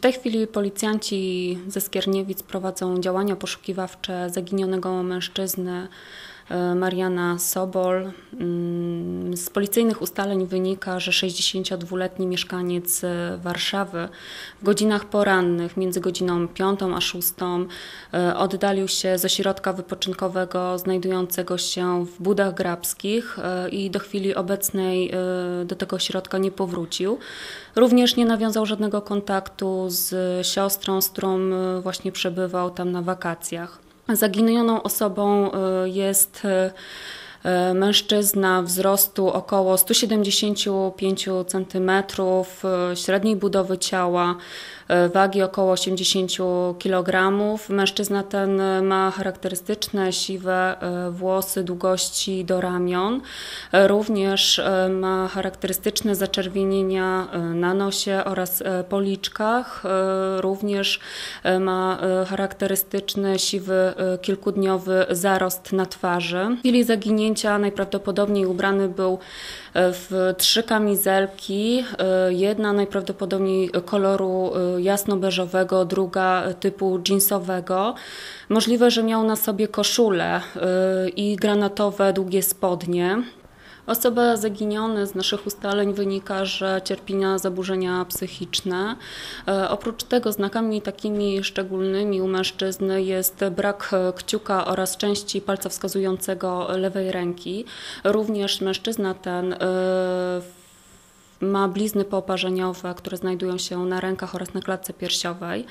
tej chwili policjanci ze Skierniewic prowadzą działania poszukiwawcze zaginionego mężczyzny e, Mariana Sobol. Z policyjnych ustaleń wynika, że 62-letni mieszkaniec e, Warszawy w godzinach porannych, między godziną 5 a 6, e, oddalił się z ośrodka wypoczynkowego znajdującego się w Budach Grabskich i do chwili obecnej do tego ośrodka nie powrócił. Również nie nawiązał żadnego kontaktu z siostrą, z którą właśnie przebywał tam na wakacjach. Zaginioną osobą jest mężczyzna wzrostu około 175 cm, średniej budowy ciała, wagi około 80 kg. Mężczyzna ten ma charakterystyczne siwe włosy długości do ramion. Również ma charakterystyczne zaczerwienienia na nosie oraz policzkach. Również ma charakterystyczny siwy kilkudniowy zarost na twarzy. W chwili zaginięcia najprawdopodobniej ubrany był w trzy kamizelki, jedna najprawdopodobniej koloru jasno-beżowego, druga typu jeansowego. Możliwe, że miał na sobie koszulę i granatowe długie spodnie. Osoba zaginiona z naszych ustaleń wynika, że cierpi na zaburzenia psychiczne. E, oprócz tego znakami takimi szczególnymi u mężczyzny jest brak kciuka oraz części palca wskazującego lewej ręki. Również mężczyzna ten e, ma blizny pooparzeniowe, które znajdują się na rękach oraz na klatce piersiowej.